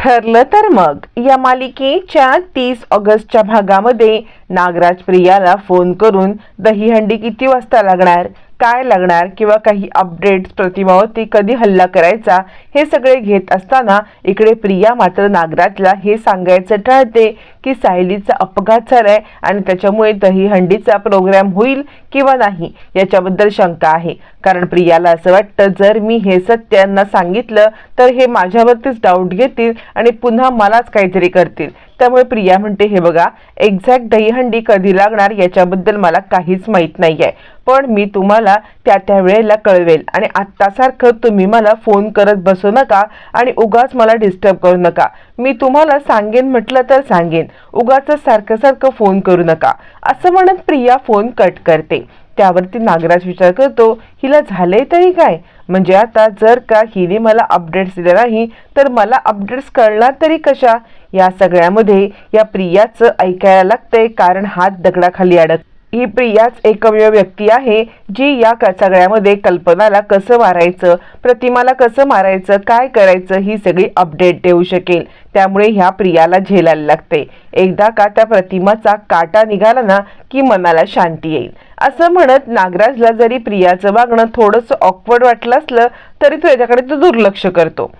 ठरलं तर मग. या मालिकेच्या तीस ऑगस्टच्या भागामध्ये नागराज प्रियाला फोन करून दहीहंडी किती वाजता लागणार काय लागणार किंवा काही अपडेट्स प्रतिमावरती कधी हल्ला करायचा हे सगळे घेत असताना इकडे प्रिया मात्र नागराजला हे सांगायचं टाळते की सायलीचा अपघात झालाय आणि त्याच्यामुळे दहीहंडीचा प्रोग्राम होईल किंवा नाही याच्याबद्दल शंका आहे. कारण प्रियाला असं वाटतं जर मी हे सत्यांना सांगितलं तर हे माझ्यावरतीच डाऊट घेतील आणि पुन्हा मलाच काहीतरी करतील. त्यामुळे प्रिया म्हणते हे बघा एक्झॅक्ट दहीहंडी कधी लागणार याच्याबद्दल मला काहीच माहीत नाही आहे पण मी तुम्हाला त्या त्या वेळेला कळवेल आणि आत्तासारखं तुम्ही मला फोन करत बसू नका आणि उगाच मला डिस्टर्ब करू नका. मी तुम्हाला सांगेन म्हटलं तर सांगेन. उगाच सारखं सारखं फोन करू नका. असं म्हणत प्रिया फोन कट करते. त्यावरती नागराज विचार करतो हिला झालंय तरी काय? म्हणजे आता जर का हिने मला अपडेट्स दिले नाही तर मला अपडेट्स कळणार तरी कशा? या सगळ्यामध्ये या प्रियाचं ऐकायला लागतंय कारण हात दगडाखाली अडक. ही प्रियाच एकमेव व्यक्ती आहे जी या क- सगळ्यामध्ये कल्पनाला कसं मारायचं प्रतिमाला कसं मारायचं काय करायचं ही सगळी अपडेट देऊ शकेल. त्यामुळे ह्या प्रियाला झेलायला लागते एकदा का त्या प्रतिमाचा काटा निघाला ना की मनाला शांती येईल. असं म्हणत नागराजला जरी प्रियाचं वागणं थोडंसं ऑकवर्ड वाटलं असलं तरी तो याच्याकडे तो दुर्लक्ष करतो.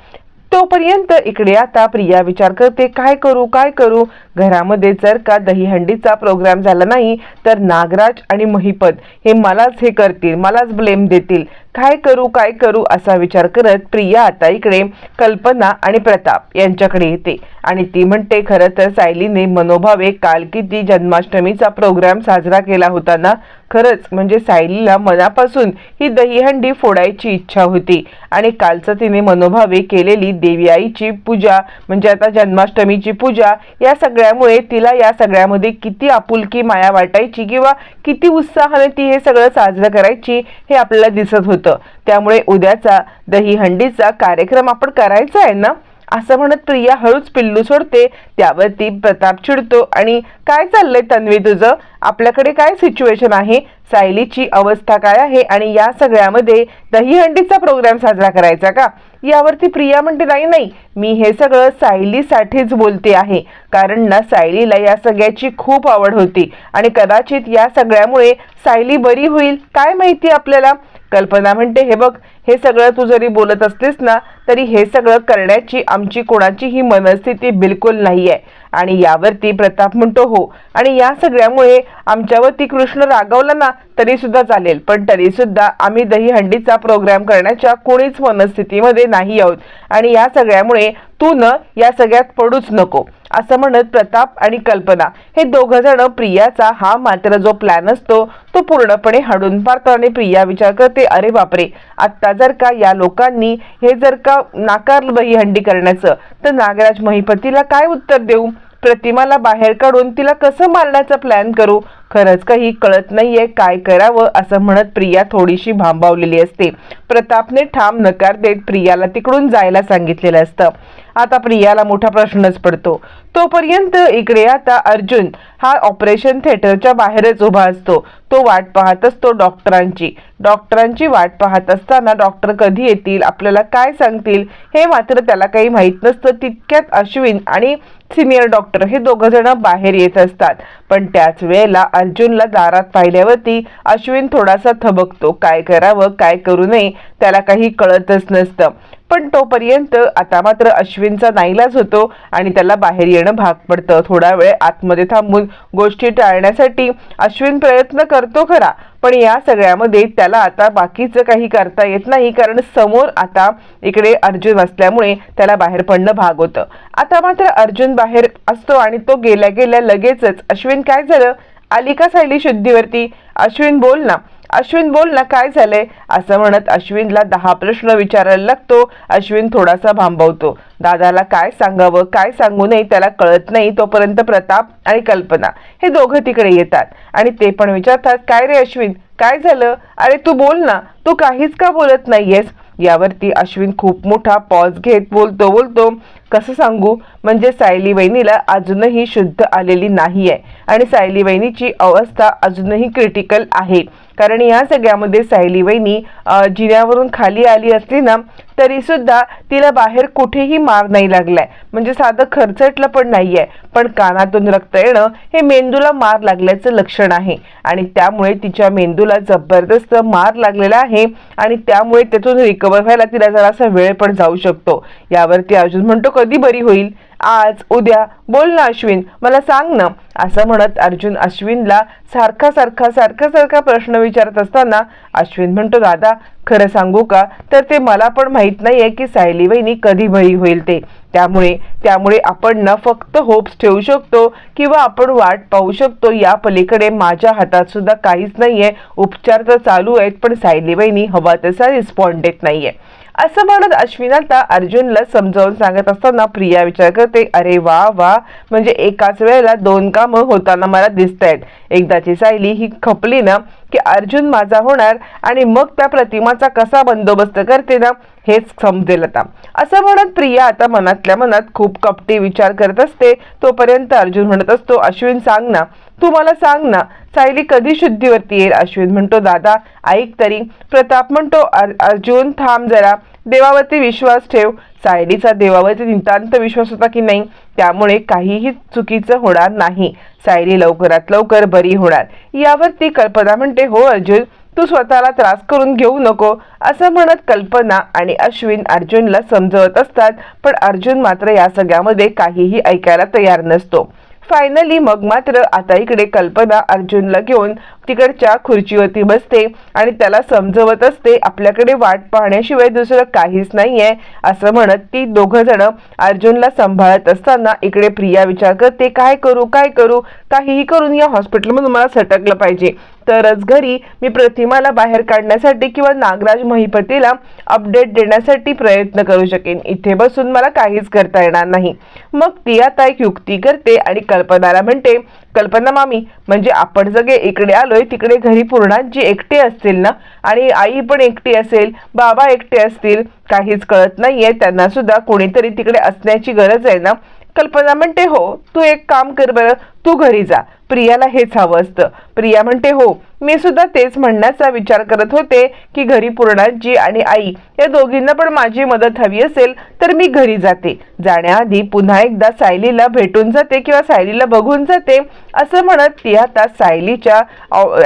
तोपर्यंत इकडे आता प्रिया विचार करते काय करू काय करू? घरामध्ये जर का दहीहंडीचा प्रोग्राम झाला नाही तर नागराज आणि महिपत हे मलाच हे करतील मलाच ब्लेम देतील. काय करू काय करू? असा विचार करत प्रिया आता इकडे कल्पना आणि प्रताप यांच्याकडे येते. आणि ती म्हणते खरं तर सायलीने मनोभावे काल किती जन्माष्टमीचा प्रोग्राम साजरा केला होता ना खरंच म्हणजे सायलीला मनापासून ही दहीहंडी फोडायची इच्छा होती. आणि कालचं तिने मनोभावे केलेली देवी आईची पूजा म्हणजे आता जन्माष्टमीची पूजा या सगळ्यामुळे तिला या सगळ्यामध्ये किती आपुलकी माया वाटायची किंवा किती उत्साहाने ती हे सगळं साजरं करायची हे आपल्याला दिसत होतं. त्यामुळे उद्याचा दहीहंडीचा कार्यक्रम आपण करायचा आहे ना? असं म्हणत प्रिया हळूच पिल्लू सोडते. त्यावरती प्रताप चिडतो आणि काय चाललंय तन्वी तुझं? आपल्याकडे काय सिच्युएशन आहे? सायलीची अवस्था काय आहे? आणि या सगळ्यामध्ये दहीहंडीचा प्रोग्राम साजरा करायचा का? यावरती प्रिया म्हणते नाही नाही मी हे सगळं सायलीसाठीच बोलते आहे. कारण ना सायलीला या सगळ्याची खूप आवड होती. आणि कदाचित या सगळ्यामुळे सायली बरी होईल. काय माहिती आपल्याला? कल्पना म्हणते हे बघ हे सगळं तू जरी बोलत असलीस ना तरी हे सगळं करण्याची आमची कोणाचीही मनस्थिती बिलकुल नाही आहे आणि यावरती प्रताप म्हणतो हो. आणि या सगळ्यामुळे आमच्यावरती कृष्ण रागवला ना तरी सुद्धा चालेल. पण तरी सुद्धा आम्ही दहीहंडीचा प्रोग्राम करण्याच्या कोणीच मनस्थितीमध्ये नाही आहोत. आणि या सगळ्यामुळे तू न या सगळ्यात पडूच नको असं म्हणत प्रताप आणि कल्पना. हे दोघ जण प्रियाचा हा मात्र जो प्लॅन असतो तो पूर्णपणे हाडून पारतो आणि प्रिया विचार करते अरे बापरे आत्ता जर का या लोकांनी हे जर का नाकारलं दहीहंडी करण्याचं तर नागराज महिपतीला काय उत्तर देऊ? प्रतिमाला बाहेर काढून तिला कसं मारण्याचा प्लॅन करू? खरंच काही कळत नाहीये काय करावं असं म्हणत प्रिया थोडीशी भांबावलेली असते. प्रतापने ठाम नकार देत प्रियाला तिकडून जायला सांगितलेलं असतं. आता प्रियाला मोठा प्रश्नच पडतो. तोपर्यंत इकडे आता अर्जुन हा ऑपरेशन थिएटरच्या बाहेरच उभा असतो. तो वाट पाहत असतो डॉक्टरांची डॉक्टरांची वाट पाहत असताना डॉक्टर कधी येतील आपल्याला काय सांगतील हे मात्र त्याला काही माहीत नसतं. तितक्यात अश्विन आणि सिनियर डॉक्टर हे दोघ जण बाहेर येत असतात. पण त्याच वेळेला अर्जुनला दारात पाहिल्यावरती अश्विन थोडासा थबकतो. काय करावं काय करू नये त्याला काही कळतच नसतं. पण तोपर्यंत आता मात्र अश्विनचा नाईलाज होतो आणि त्याला बाहेर येणं भाग पडतं. थोडा वेळ आतमध्ये थांबून गोष्टी टाळण्यासाठी अश्विन प्रयत्न करतो खरा पण या सगळ्यामध्ये त्याला आता बाकीचं काही करता येत नाही कारण समोर आता इकडे अर्जुन असल्यामुळे त्याला बाहेर पडणं भाग होतं. आता मात्र अर्जुन बाहेर असतो आणि तो गेल्या गेल्या लगेचच अश्विन काय झालं? आली का सायली शुद्धीवरती? अश्विन बोल ना. अश्विन बोल ना काय झालंय? असं म्हणत अश्विनला दहा प्रश्न विचारायला लागतो. अश्विन थोडासा भांबवतो. दादाला काय सांगावं काय सांगू नये त्याला कळत नाही तोपर्यंत प्रताप आणि कल्पना हे दोघं तिकडे येतात. आणि ते पण विचारतात काय रे अश्विन काय झालं? अरे तू बोल ना तू काहीच का बोलत नाहीयेस? यावरती अश्विन खूप मोठा पॉज घेत बोलतो बोलतो कसं सांगू? म्हणजे सायली वहिनीला अजूनही शुद्ध आलेली नाही आहे आणि सायली वहिनीची अवस्था अजूनही क्रिटिकल आहे. कारण या सगळ्यामध्ये सायली वहिनी जिन्यावरून खाली आली असली ना तरीसुद्धा तिला बाहेर कुठेही मार नाही लागलाय. म्हणजे साधं खर्चटलं पण नाही आहे पण कानातून रक्त येणं हे मेंदूला मार लागल्याचं लक्षण आहे. आणि त्यामुळे तिच्या मेंदूला जबरदस्त मार लागलेला आहे. आणि त्यामुळे त्यातून रिकवर व्हायला तिला जरासा वेळ पण जाऊ शकतो. यावरती अर्जुन म्हणतो कधी बरी होईल? आज उद्या बोल ना अश्विन. मला सांग ना. असं म्हणत अर्जुन अश्विनला सारखा सारखा सारखा सारखा प्रश्न विचारत असताना अश्विन म्हणतो दादा खरं सांगू का? तर ते मला पण माहीत नाही आहे की सायली वहिनी कधी बरी होईल ते. त्यामुळे त्यामुळे आपण ना फक्त होप्स ठेवू शकतो किंवा आपण वाट पाहू शकतो. या पलीकडे माझ्या हातात सुद्धा काहीच आहे उपचार तर चालू आहेत पण सायली वहिनी हवा तसा रिस्पॉन्ड देत आहे असं म्हणत अश्विन आता अर्जुनला समजावून सांगत असताना प्रिया विचार करते अरे वा वा म्हणजे एकाच वेळेला दोन कामं होताना मला दिसत आहेत एकदाची सायली ही खपली ना की अर्जुन माझा होणार आणि मग त्या प्रतिमाचा कसा बंदोबस्त करते ना हेच समजेल आता. असं म्हणत प्रिया आता मनातल्या मनात खूप कपटी विचार करत असते. तोपर्यंत अर्जुन म्हणत असतो अश्विन सांग ना तू मला सांग ना सायली कधी शुद्धीवरती येईल? अश्विन म्हणतो दादा ऐक तरी. प्रताप म्हणतो अर्जुन थांब जरा. देवावरती विश्वास ठेव. सायलीचा देवावरती नितांत विश्वास होता की नाही त्यामुळे काहीही चुकीचं होणार नाही. सायली लवकरात लवकर बरी होणार. यावरती कल्पना म्हणते हो अर्जुन तू स्वतःला त्रास करून घेऊ नको. असं म्हणत कल्पना आणि अश्विन अर्जुनला समजवत असतात पण अर्जुन मात्र या सगळ्यामध्ये काहीही ऐकायला तयार नसतो. फायनली मग मात्र आता इकडे कल्पना अर्जुनला घेऊन तिकडच्या खुर्चीवरती बसते आणि त्याला समजवत असते आपल्याकडे वाट पाहण्याशिवाय दुसरं काहीच नाहीये असं म्हणत ती दोघं जण अर्जुनला सांभाळत असताना इकडे प्रिया विचार करते काय करू काय करू? काहीही करून या हॉस्पिटलमधून मला सटकलं पाहिजे. तरच घरी मी प्रतिमाला बाहेर काढण्यासाठी किंवा नागराज महिपतीला अपडेट देण्यासाठी प्रयत्न करू शकेन. इथे बसून मला काहीच करता येणार नाही. मग ती आता एक युक्ती करते आणि कल्पनाला म्हणते कल्पना मामी म्हणजे आपण सगळे इकडे आलोय तिकडे घरी पूर्णाजी एकटे असतील ना? आणि आई पण एकटी असेल बाबा एकटे असतील काहीच कळत नाहीये त्यांना सुद्धा कोणीतरी तिकडे असण्याची गरज आहे ना? कल्पना म्हणते हो तू एक काम कर बरं तू घरी जा. प्रियाला हेच हवं असतं. प्रिया म्हणते हो मी सुद्धा तेच म्हणण्याचा विचार करत होते की घरी पूर्णाजी आणि आई या दोघींना पण माझी मदत हवी असेल तर मी घरी जाते. जाण्याआधी पुन्हा एकदा सायलीला भेटून जाते किंवा सायलीला बघून जाते असं म्हणत ती आता सायलीच्या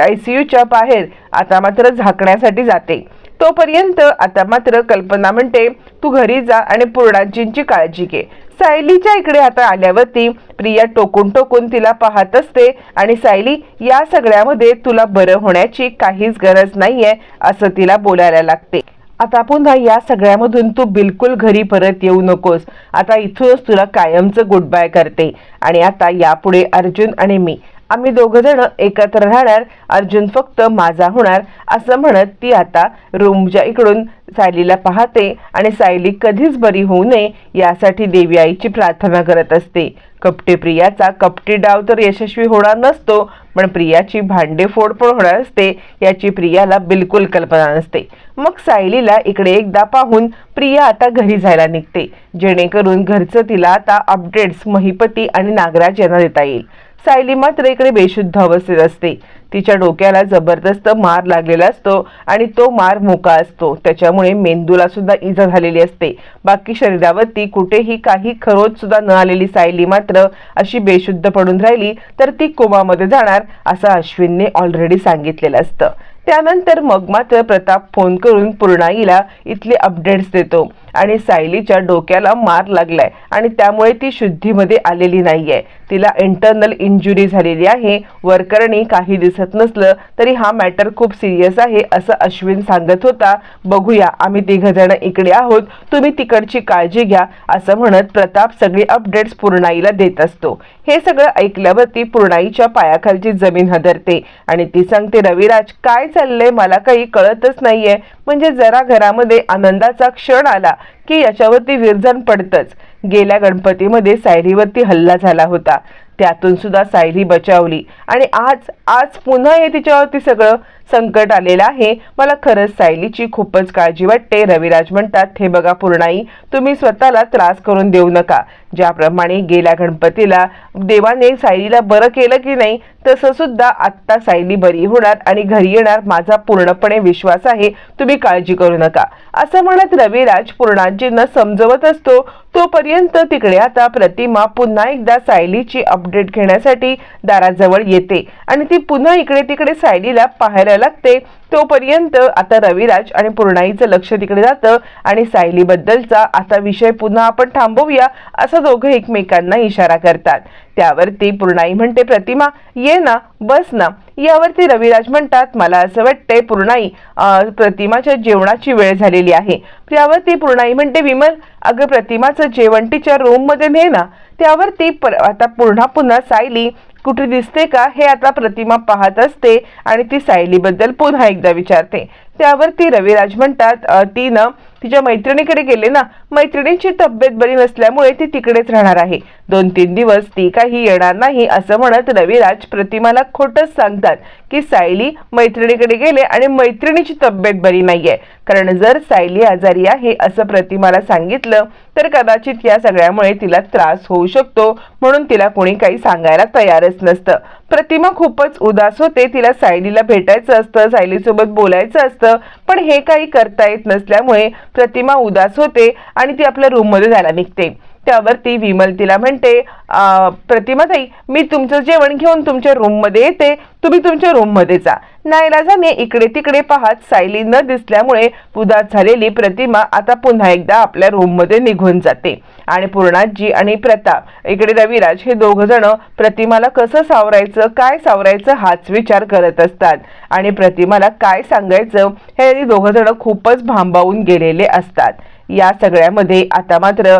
आय सी यूच्या बाहेर. आता मात्र झाकण्यासाठी जाते. तोपर्यंत आता मात्र कल्पना म्हणते तू घरी जा आणि पूर्णाजींची काळजी घे. सायलीच्या इकडे आता आल्यावरती प्रिया टोकून टोकून तिला पाहत असते आणि सायली या सगळ्यामध्ये तुला बरं होण्याची काहीच गरज नाहीये असं तिला बोलायला लागते. आता पुन्हा या सगळ्यामधून तू बिलकुल घरी परत येऊ नकोस. आता इथूनच तुला कायमचं गुड बाय करते. आणि आता यापुढे अर्जुन आणि मी आम्ही दोघं जण एकत्र राहणार अर्जुन फक्त माझा होणार असं म्हणत ती आता रूमच्या इकडून सायलीला पाहते आणि सायली कधीच बरी होऊ नये यासाठी देवी आईची प्रार्थना करत असते. कपटे प्रियाचा कपटी डाव तर यशस्वी होणार नसतो पण प्रियाची भांडेफोड पण होणार असते याची प्रियाला बिलकुल कल्पना नसते. मग सायलीला इकडे एकदा पाहून प्रिया आता घरी जायला निघते जेणेकरून घरचं तिला आता अपडेट्स महिपती आणि नागराज यांना देता येईल. सायली मात्र इकडे बेशुद्ध अवस्थेत असते. तिच्या डोक्याला जबरदस्त मार लागलेला असतो आणि तो मार मोका असतो. त्याच्यामुळे मेंदूला सुद्धा इजा झालेली असते. बाकी शरीरावरती कुठेही काही खरोच सुद्धा न आलेली सायली मात्र अशी बेशुद्ध पडून राहिली तर ती कोमामध्ये जाणार असं अश्विनने ऑलरेडी सांगितलेलं असतं. त्यानंतर मग मात्र प्रताप फोन करून पूर्णाईला इथले अपडेट्स देतो. आणि सायलीच्या डोक्याला मार लागलाय आणि त्यामुळे ती शुद्धीमध्ये आलेली नाहीये. तिला इंटरनल इंजुरी झालेली आहे. वरकरणी काही दिसत नसलं तरी हा मॅटर खूप सिरियस आहे असं अश्विन सांगत होता. बघूया आम्ही तिघजण इकडे आहोत. तुम्ही तिकडची काळजी घ्या असं म्हणत प्रताप सगळी अपडेट्स पूर्णाईला देत असतो. हे सगळं ऐकल्यावरती पूर्णाईच्या पायाखालची जमीन हदरते आणि ती सांगते रविराज काय चाललंय मला काही कळतच नाहीये. म्हणजे जरा घरामध्ये आनंदाचा क्षण आला की याच्यावरती विरजण पडतच. गेल्या गणपतीमध्ये सायलीवरती हल्ला झाला होता. त्यातून सुद्धा सायली बचावली. आणि आज आज पुन्हा हे तिच्यावरती सगळं संकट आलेलं आहे. मला खरंच सायलीची खूपच काळजी वाटते. रविराज म्हणतात हे बघा पूर्णाई तुम्ही स्वतःला त्रास करून देऊ नका. ज्याप्रमाणे गेल्या गणपतीला देवाने सायलीला बरं केलं की नाही तसं सुद्धा आत्ता सायली बरी होणार आणि घरी येणार माझा पूर्णपणे विश्वास आहे. तुम्ही काळजी करू नका. असं म्हणत रविराज पूर्णाजींना समजवत असतो. तोपर्यंत तिकडे आता प्रतिमा पुन्हा एकदा सायलीची अपडेट घेण्यासाठी दाराजवळ येते आणि ती पुन्हा इकडे तिकडे सायलीला पाहायला लागते. तोपर्यंत आता रविराज आणि पूर्णाईचं लक्ष तिकडे जातं आणि सायलीबद्दलचा आता विषय पुन्हा आपण थांबवूया असं दोघं एकमेकांना इशारा करतात. त्यावरती पूर्णाई म्हणते प्रतिमा ये ना बस ना. यावरती रविराज म्हणतात मला असं वाटतंय पूर्णाई प्रतिमाच्या जेवणाची वेळ झालेली आहे. त्यावरती पूर्णाई म्हणते विमल अगं प्रतिमाचं जेवण तिच्या रूममध्ये ने ना. त्यावरती पर- आता पुन्हा पुन्हा सायली कुठे दिसते का हे आता प्रतिमा पाहत असते आणि ती सायलीबद्दल पुन्हा एकदा विचारते. त्यावर ती रविराज म्हणतात तिनं तिच्या मैत्रिणीकडे गेले ना मैत्रिणींची तब्येत बरी नसल्यामुळे ती तिकडेच राहणार आहे. दोन तीन दिवस ती काही येणार नाही असं म्हणत रविराज प्रतिमाला खोटच सांगतात की सायली मैत्रिणीकडे गेले आणि मैत्रिणीची तब्येत बरी नाहीये. कारण जर सायली आजारी आहे असं प्रतिमाला सांगितलं तर कदाचित या सगळ्यामुळे तिला त्रास होऊ शकतो म्हणून तिला कोणी काही सांगायला तयारच नसतं. प्रतिमा खूपच उदास होते तिला सायलीला भेटायचं असतं सायलीसोबत बोलायचं असतं पण हे काही करता येत नसल्यामुळे प्रतिमा उदास होते आणि ती आपल्या रूममध्ये जायला निघते. त्यावरती विमल तिला म्हणते "आ, प्रतिमाताई मी तुमचं जेवण घेऊन तुमच्या रूममध्ये येते. तुम्ही तुमच्या रूममध्ये जा. नाईलाजाने इकडे तिकडे पाहत सायली न दिसल्यामुळे उदास झालेली प्रतिमा आता पुन्हा एकदा आपल्या रूममध्ये निघून जाते. आणि पूर्णाजी आणि प्रताप इकडे रविराज हे दोघं जण प्रतिमाला कसं सावरायचं काय सावरायचं हाच विचार करत असतात. आणि प्रतिमाला काय सांगायचं हे दोघं जण खूपच भांबावून गेलेले असतात. या सगळ्यामध्ये आता मात्र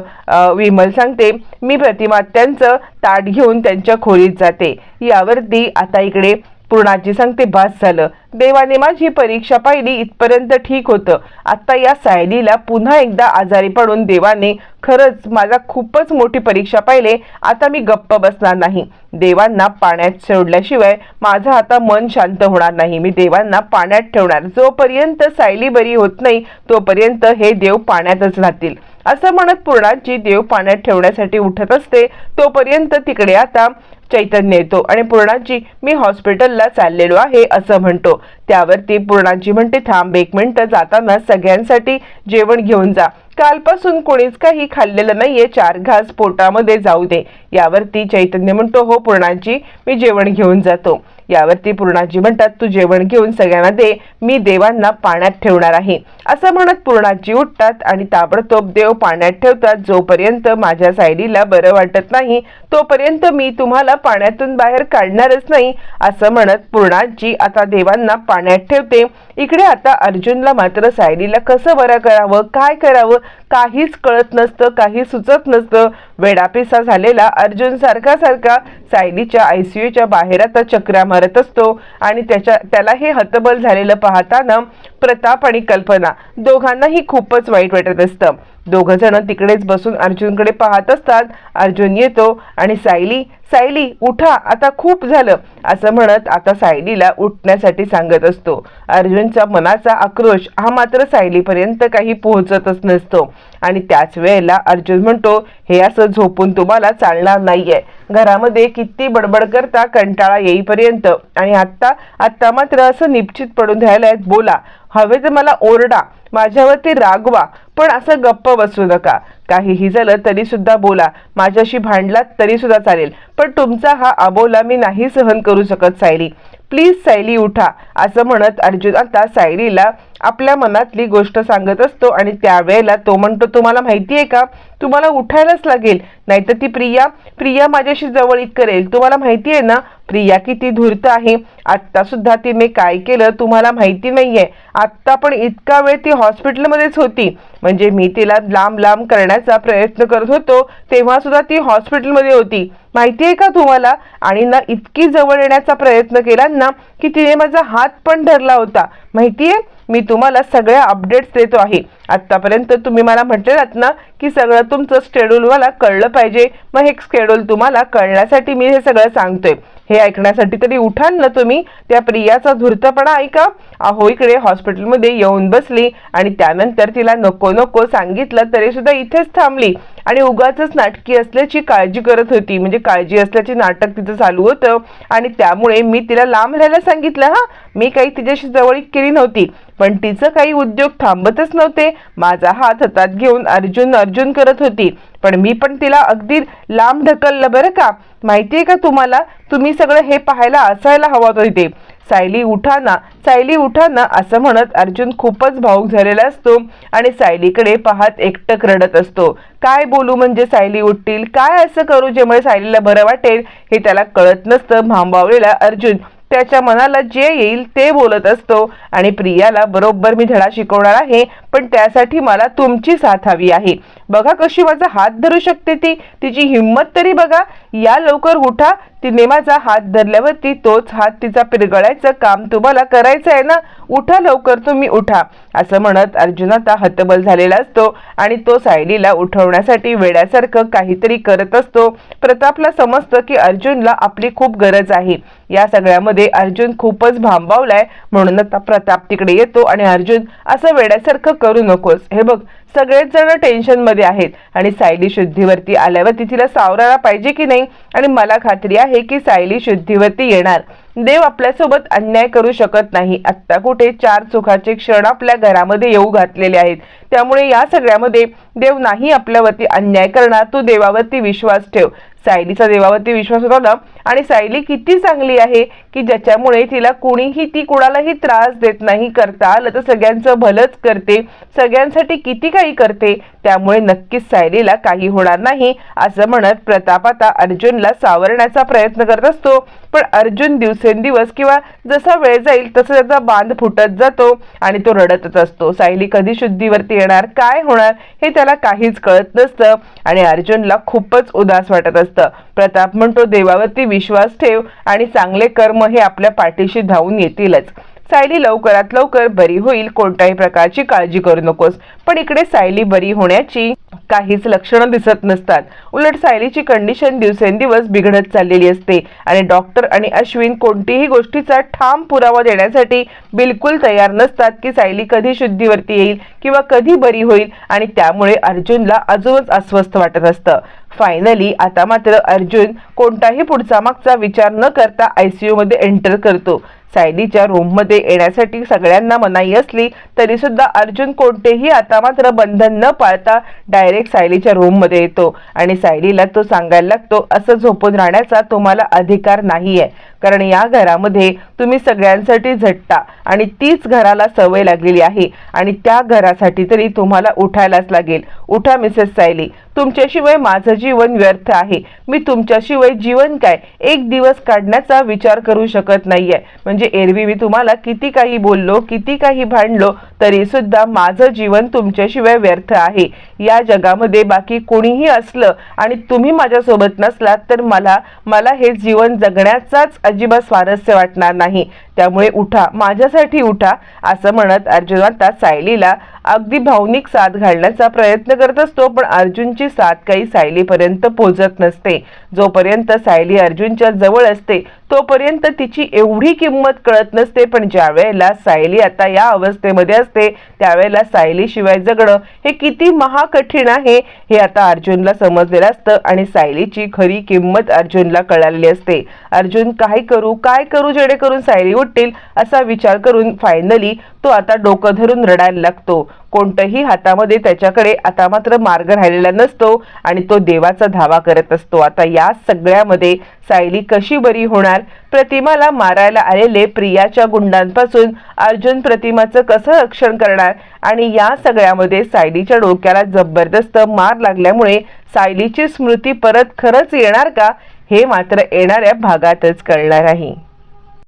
विमल सांगते मी प्रतिमात्यांचं ताट घेऊन त्यांच्या खोलीत जाते. यावरती आता इकडे पूर्णाजी सांगते बास झालं. देवाने माझी परीक्षा पाहिली इथपर्यंत ठीक होतं. आता या सायलीला पुन्हा एकदा आजारी पडून देवाने खरंच माझा खूपच मोठी परीक्षा पाहिले आता मी गप्प बसणार नाही. देवांना पाण्यात सोडल्याशिवाय माझं आता मन शांत होणार नाही. मी देवांना पाण्यात ठेवणार. जोपर्यंत सायली बरी होत नाही तोपर्यंत हे देव पाण्यातच राहतील. असं म्हणत पूर्णाजी देव पाण्यात ठेवण्यासाठी उठत असते तोपर्यंत तिकडे आता चैतन्य येतो. आणि पूर्णाजी मी हॉस्पिटलला चाललेलो आहे असं म्हणतो. त्यावरती पूर्णाजी म्हणते थांब एक मिनिट जाताना सगळ्यांसाठी जेवण घेऊन जा. कालपासून कोणीच काही खाल्लेलं नाहीये. चार घास पोटामध्ये जाऊ दे. यावरती चैतन्य म्हणतो हो पूर्णाजी मी जेवण घेऊन जातो. यावरती पूर्णाजी म्हणतात तू जेवण घेऊन सगळ्यांना दे. मी देवांना पाण्यात ठेवणार आहे. असं म्हणत पूर्णाजी उठतात आणि ताबडतोब देव पाण्यात ठेवतात. जोपर्यंत माझ्या सायलीला बरं वाटत नाही तोपर्यंत मी तुम्हाला पाण्यातून बाहेर काढणारच नाही असं म्हणत पूर्णाजी आता देवांना पाण्यात ठेवते. इकडे आता अर्जुनला मात्र सायलीला कसं बरं करावं काय करावं काहीच कळत नसतं काही सुचत नसतं. वेडापिसा झालेला अर्जुन सारखा सारखा सायलीच्या आयसीयूच्या बाहेर आता चक्रा मारत असतो आणि त्याच्या त्याला हे हतबल झालेलं पाहताना प्रताप आणि कल्पना. दोघांनाही खूपच वाईट वाटत असतं. दोघं जण तिकडेच बसून अर्जुनकडे पाहत असतात. अर्जुन येतो आणि सायली सायली उठा आता खूप झालं. असं म्हणत आता सायलीला उठण्यासाठी सांगत असतो. अर्जुनच्या मनाचा आक्रोश हा मात्र सायलीपर्यंत काही पोहोचतच नसतो. आणि त्याच वेळेला अर्जुन म्हणतो हे असं झोपून तुम्हाला चालणार नाहीये. घरामध्ये किती बडबड करता कंटाळा येईपर्यंत. आणि आत्ता आत्ता मात्र असं निश्चित पडून राहिलंय बोला. हवे तर मला ओरडा. माझ्यावरती रागवा. पण असं गप्प बसू नका. काहीही झालं तरी सुद्धा बोला. माझ्याशी भांडलात तरी सुद्धा चालेल. पण तुमचा हा अबोला मी नाही सहन करू शकत सायली. प्लीज सायली उठा. असं म्हणत अर्जुन आता सायलीला आपल्या मनातली गोष्ट सांगत असतो आणि त्यावेळेला तो म्हणतो तुम्हाला माहिती आहे का? तुम्हाला उठायलाच लागेल. नाहीतर ती प्रिया प्रिया माझ्याशी जवळीक करेल तुम्हाला माहिती आहे ना प्रिया किती धूर्त आहे. आत्ता सुद्धा तिने काय केलं तुम्हाला माहिती नाहीये. आत्ता पण इतका वेळ ती हॉस्पिटलमध्येच होती. म्हणजे मी तिला लांब लांब करण्याचा प्रयत्न करत होतो तेव्हा सुद्धा ती हॉस्पिटलमध्ये होती. माहिती आहे का तुम्हाला? आणि ना इतकी जवळ येण्याचा प्रयत्न केला ना की तिने माझा हात पण धरला होता. माहितीये? मी तुम्हाला सगळ्या अपडेट्स देतो आहे. आत्तापर्यंत तुम्ही मला म्हटलेलात ना की सगळं तुमचं स्केड्यूल मला कळलं पाहिजे. मग हे स्केड्यूल तुम्हाला कळण्यासाठी मी हे सगळं सांगतोय. हे ऐकण्यासाठी तरी उठाल ना तुम्ही. त्या प्रियाचा धूर्तपणा ऐका. अहो इकडे हॉस्पिटलमध्ये येऊन बसली आणि त्यानंतर तिला नको नको सांगितलं तरी सुद्धा इथेच थांबली. आणि उगाच नाटकी असल्याची काळजी करत होती. म्हणजे काळजी असल्याचे नाटक तिचं चालू होतं. आणि त्यामुळे मी तिला लांब राहायला सांगितलं हा मी काही तिच्याशी जवळीक केली नव्हती. पण तिचं काही उद्योग थांबतच नव्हते. माझा हात हातात घेऊन अर्जुन अर्जुन करत होती. पण मी पण तिला अगदी लांब ढकललं बरं का. माहितीये का तुम्हाला? तुम्ही सगळं हे पाहायला असायला हवं होतं इथे. सायली उठाना सायली उठाना असं म्हणत अर्जुन खूपच भाऊक झालेला असतो आणि सायलीकडे पाहत एकटक रडत असतो. काय बोलू म्हणजे सायली उठतील? काय असं करू ज्यामुळे सायलीला बरं वाटेल? हे त्याला कळत नसतं भांबावलेला अर्जुन. त्याच्या मनाला जे येईल ते बोलत असतो. आणि प्रियाला बरोबर मी धडा शिकवणार आहे पण त्यासाठी मला तुमची साथ हवी आहे. बघा कशी माझा हात धरू शकते ती. तिची हिंमत तरी बघा. या लवकर उठा. तिने माझा हात धरल्यावरती तोच हात तिचा पिरगळायचं काम तुम्हाला करायचं आहे ना? उठा लवकर तुम्ही उठा. असं म्हणत अर्जुन आता हतबल झालेला असतो आणि तो सायलीला उठवण्यासाठी वेड्यासारखं काहीतरी करत असतो. प्रतापला समजतं की अर्जुनला आपली खूप गरज आहे. या सगळ्यामध्ये अर्जुन खूपच भांबावलाय. म्हणून आता प्रताप तिकडे येतो आणि अर्जुन असं वेड्यासारखं करू नकोस. हे बघ सगळेच जण टेन्शनमध्ये आहेत. आणि सायली शुद्धीवरती आल्यावरती तिला सावरायला पाहिजे की नाही? आणि मला खात्री आहे की सायली शुद्धीवरती येणार. देव आपल्यासोबत अन्याय करू शकत नाही. आत्ता कुठे चार सुखाचे क्षण आपल्या घरामध्ये येऊ घातलेले आहेत. त्यामुळे या सगळ्यामध्ये देव नाही आपल्यावरती अन्याय करणार. तू देवावरती विश्वास ठेव. सायलीचा देवावरती विश्वास होता ना? आणि सायली किती चांगली आहे की ज्याच्यामुळे तिला कोणीही ती कुणालाही त्रास देत नाही करता आलं तर सगळ्यांचं भलंच करते. सगळ्यांसाठी किती काही करते त्यामुळे नक्कीच सायलीला काही होणार नाही असं म्हणत प्रताप आता अर्जुनला सावरण्याचा प्रयत्न करत असतो. पण अर्जुन दिवसेंदिवस किंवा जसा वेळ जाईल तसं त्याचा बांध फुटत जातो आणि तो रडतच असतो. सायली कधी शुद्धीवरती येणार काय होणार हे त्याला काहीच कळत नसतं आणि अर्जुनला खूपच उदास वाटत असतं. प्रताप म्हणतो देवावरती विश्वास ठेव आणि चांगले कर्म हे आपल्या पाठीशी धावून येतीलच. सायली लवकरात लवकर बरी होईल कोणत्याही प्रकारची काळजी करू नकोस. पण इकडे सायली बरी होण्याची काहीच लक्षणं दिसत नसतात. उलट सायलीची कंडिशन दिवसेंदिवस बिघडत चाललेली असते आणि डॉक्टर आणि अश्विन कोणतीही गोष्टीचा ठाम पुरावा देण्यासाठी बिलकुल तयार नसतात की सायली कधी शुद्धीवरती येईल किंवा कधी बरी होईल आणि त्यामुळे अर्जुनला अजूनच अस्वस्थ वाटत असतं. फायनली आता मात्र अर्जुन कोणताही पुढचा मागचा विचार न करता आयसीयूमध्ये एंटर करतो. सायलीच्या रूममध्ये येण्यासाठी सगळ्यांना मनाई असली तरी सुद्धा अर्जुन कोणतेही आता मात्र बंधन न पाळता डायरेक्ट सायलीच्या रूममध्ये येतो. आणि सायलीला तो सांगायला लागतो असं झोपून राहण्याचा तुम्हाला अधिकार नाही आहे कारण या घरामध्ये तुम्ही सगळ्यांसाठी झटता आणि तीच घराला सवय लागलेली आहे. आणि त्या घरासाठी तरी तुम्हाला उठायलाच लागेल. उठा मिसेस सायली. तुमच्याशिवाय माझं जीवन व्यर्थ आहे. मी तुमच्याशिवाय जीवन काय? एक दिवस काढण्याचा विचार करू शकत नाहीये. म्हणजे एरवी मी तुम्हाला किती काही बोललो किती काही भांडलो तरी सुद्धा माझं जीवन तुमच्याशिवाय व्यर्थ आहे. या जगामध्ये बाकी कोणीही असलं आणि तुम्ही माझ्यासोबत नसलात तर मला मला हे जीवन जगण्याचाच अजिबात स्वारस्य वाटणार नाही. त्यामुळे उठा माझ्यासाठी उठा असं म्हणत अर्जुन आता सायलीला अगदी भावनिक साथ घालण्याचा प्रयत्न करत असतो पण अर्जुनची साथ काही सायलीपर्यंत पोहोचत नसते. जोपर्यंत सायली अर्जुनच्या जवळ असते तोपर्यंत तिची एवढी किंमत कळत नसते पण ज्या वेळेला सायली आता या अवस्थेमध्ये असते त्यावेळेला सायलीशिवाय जगणं हे किती महाकठीण आहे हे आता अर्जुनला समजलेलं असतं आणि सायलीची खरी किंमत अर्जुनला कळालेली असते. अर्जुन काय करू? काय करू? जेणेकरून सायली सुटतील असा विचार करून फायनली तो आता डोकं धरून रडायला लागतो. कोणतंही हातामध्ये त्याच्याकडे आता मात्र मार्ग राहिलेला नसतो आणि तो देवाचा धावा करत असतो. आता या सगळ्यामध्ये सायली कशी बरी होणार? प्रतिमाला मारायला आलेले प्रियाच्या गुंडांपासून अर्जुन प्रतिमाचं कसं रक्षण करणार? आणि या सगळ्यामध्ये सायलीच्या डोक्याला जबरदस्त मार लागल्यामुळे सायलीची स्मृती परत खरंच येणार का? हे मात्र येणाऱ्या भागातच कळणार आहे